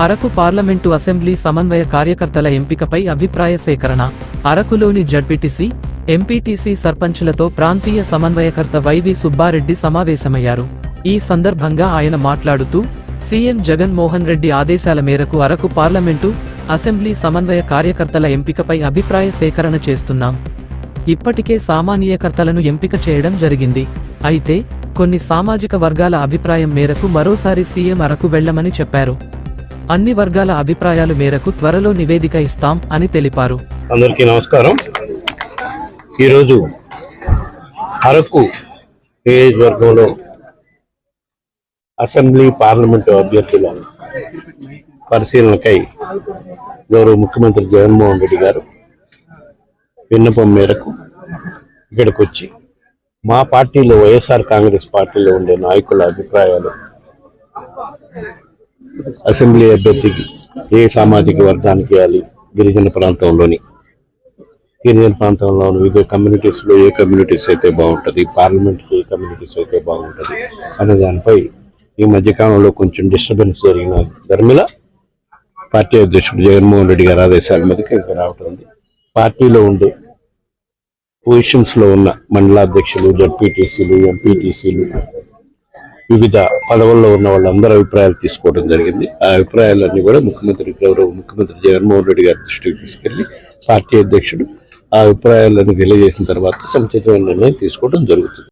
Araku parliament assembly సమన్వయ కార్యకర్తల ఎంపికపై అభిప్రాయ సేకరణ. అరకులోని జడ్పీటీసీ ఎంపీటీసీ సర్పంచులతో ప్రాంతీయ సమన్వయకర్త వైవి సుబ్బారెడ్డి సమావేశమయ్యారు. ఈ సందర్భంగా ఆయన మాట్లాడుతూ సీఎం జగన్మోహన్ రెడ్డి ఆదేశాల మేరకు అరకు పార్లమెంటు అసెంబ్లీ సమన్వయ కార్యకర్తల ఎంపికపై అభిప్రాయ సేకరణ చేస్తున్నాం. ఇప్పటికే సామాన్యకర్తలను ఎంపిక చేయడం జరిగింది. అయితే కొన్ని సామాజిక వర్గాల అభిప్రాయం మేరకు మరోసారి సీఎం అరకు వెళ్ళమని చెప్పారు. అన్ని వర్గాల అభిప్రాయాలు మేరకు త్వరలో నివేదిక ఇస్తాం అని తెలిపారు. అందరికీ నమస్కారం. ఈరోజు అరకు నియోజకవర్గంలో అసెంబ్లీ పార్లమెంటు అభ్యర్థుల పరిశీలనకై గౌరవ ముఖ్యమంత్రి జగన్మోహన్ రెడ్డి గారు విన్నపం మేరకు ఇక్కడికి వచ్చి మా పార్టీలో వైఎస్ఆర్ కాంగ్రెస్ పార్టీలో ఉండే నాయకుల అభిప్రాయాలు అసెంబ్లీ అభ్యర్థికి ఏ సామాజిక వర్గానికి ఇవ్వాలి? గిరిజన ప్రాంతంలోని. గిరిజన ప్రాంతంలో వివిధ కమ్యూనిటీస్లో ఏ కమ్యూనిటీస్ అయితే బాగుంటుంది? పార్లమెంట్కి ఏ కమ్యూనిటీస్ అయితే బాగుంటుంది? అనే దానిపై ఈ మధ్యకాలంలో కొంచెం డిస్టర్బెన్స్ జరిగిన ధర్మిల పార్టీ అధ్యక్షుడు జగన్మోహన్ రెడ్డి గారి ఆదేశాల మీదకి ఇంకా రావటం ఉంది. పార్టీలో ఉండే పొజిషన్స్లో ఉన్న మండలాధ్యక్షులు జడ్పీటీసీలు ఎంపీటీసీలు వివిధ పదవుల్లో ఉన్న వాళ్ళందరూ అభిప్రాయాలు తీసుకోవడం జరిగింది. ఆ అభిప్రాయాలన్నీ కూడా ముఖ్యమంత్రి గౌరవ ముఖ్యమంత్రి జగన్మోహన్ రెడ్డి గారి దృష్టికి తీసుకెళ్ళి పార్టీ అధ్యక్షుడు ఆ అభిప్రాయాలను తెలియజేసిన తర్వాత సముచితమైన నిర్ణయం తీసుకోవడం జరుగుతుంది.